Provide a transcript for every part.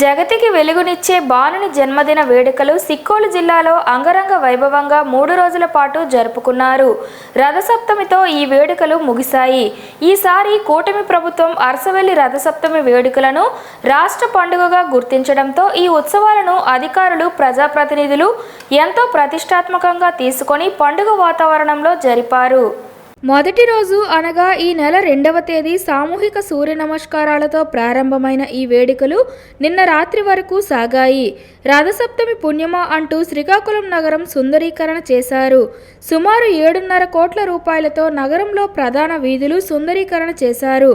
జగతికి వెలుగునిచ్చే బాలుని జన్మదిన వేడుకలు సిక్కోలు జిల్లాలో అంగరంగ వైభవంగా మూడు రోజుల పాటు జరుపుకున్నారు. రథసప్తమితో ఈ వేడుకలు ముగిశాయి. ఈసారి కూటమి ప్రభుత్వం అరసవెల్లి రథసప్తమి వేడుకలను రాష్ట్ర పండుగగా గుర్తించడంతో ఈ ఉత్సవాలను అధికారులు ప్రజాప్రతినిధులు ఎంతో ప్రతిష్టాత్మకంగా తీసుకొని పండుగ వాతావరణంలో జరిపారు. మొదటి రోజు అనగా ఈ నెల రెండవ తేదీ సామూహిక సూర్య నమస్కారాలతో ప్రారంభమైన ఈ వేడుకలు నిన్న రాత్రి వరకు సాగాయి. రథసప్తమి పుణ్యమా అంటూ శ్రీకాకుళం నగరం సుందరీకరణ చేశారు. సుమారు ఏడున్నర కోట్ల రూపాయలతో నగరంలో ప్రధాన వీధులు సుందరీకరణ చేశారు.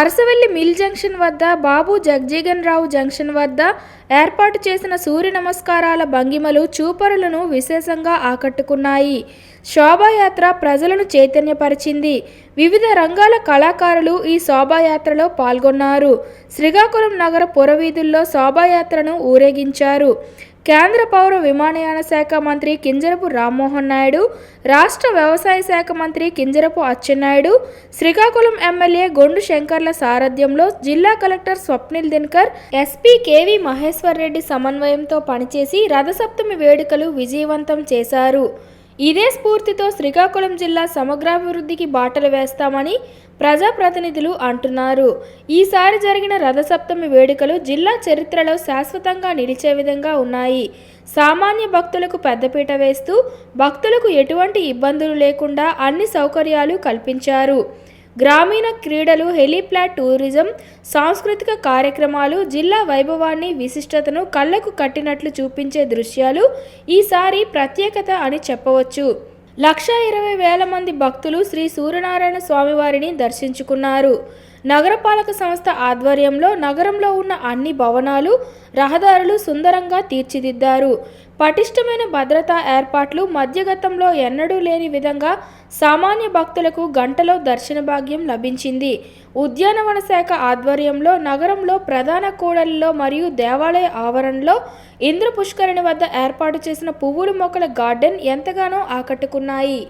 అరసవెల్లి మిల్ జంక్షన్ వద్ద బాబు జగ్జీగన్ రావు జంక్షన్ వద్ద ఏర్పాటు చేసిన సూర్య నమస్కారాల భంగిమలు చూపరులను విశేషంగా ఆకట్టుకున్నాయి. శోభాయాత్ర ప్రజలను చైతన్యపరిచింది. వివిధ రంగాల కళాకారులు ఈ శోభాయాత్రలో పాల్గొన్నారు. శ్రీకాకుళం నగర పురవీధుల్లో శోభాయాత్రను ఊరేగించారు. కేంద్ర పౌర విమానయాన శాఖ మంత్రి కింజరపు రామ్మోహన్ నాయుడు రాష్ట్ర వ్యవసాయ శాఖ మంత్రి కింజరపు అచ్చెన్నాయుడు శ్రీకాకుళం ఎమ్మెల్యే గొండు శంకర్ల సారథ్యంలో జిల్లా collector Swapnil Dinakar SP KV Maheshwar Reddy సమన్వయంతో పనిచేసి రథసప్తమి వేడుకలు విజయవంతం చేశారు. ఇదే స్ఫూర్తితో శ్రీకాకుళం జిల్లా సమగ్రాభివృద్ధికి బాటలు వేస్తామని ప్రజాప్రతినిధులు అంటున్నారు. ఈసారి జరిగిన రథసప్తమి వేడుకలు జిల్లా చరిత్రలో శాశ్వతంగా నిలిచే విధంగా ఉన్నాయి. సామాన్య భక్తులకు పెద్దపీట వేస్తూ భక్తులకు ఎటువంటి ఇబ్బందులు లేకుండా అన్ని సౌకర్యాలు కల్పించారు. గ్రామీణ క్రీడలు హెలీప్లాట్ టూరిజం సాంస్కృతిక కార్యక్రమాలు జిల్లా వైభవాన్ని విశిష్టతను కళ్ళకు కట్టినట్లు చూపించే దృశ్యాలు ఈసారి ప్రత్యేకత అని చెప్పవచ్చు. లక్ష ఇరవై వేల మంది భక్తులు శ్రీ సూర్యనారాయణ స్వామివారిని దర్శించుకున్నారు. నగరపాలక సంస్థ ఆధ్వర్యంలో నగరంలో ఉన్న అన్ని భవనాలు రహదారులు సుందరంగా తీర్చిదిద్దారు. పటిష్టమైన భద్రతా ఏర్పాట్లు మధ్యగతంలో ఎన్నడూ లేని విధంగా సామాన్య భక్తులకు గంటలో దర్శన భాగ్యం లభించింది. ఉద్యానవన శాఖ ఆధ్వర్యంలో నగరంలో ప్రధాన కూడలిలో మరియు దేవాలయ ఆవరణలో ఇంద్ర పుష్కరిణి వద్ద ఏర్పాటు చేసిన పువ్వుల మొక్కల గార్డెన్ ఎంతగానో ఆకట్టుకున్నాయి.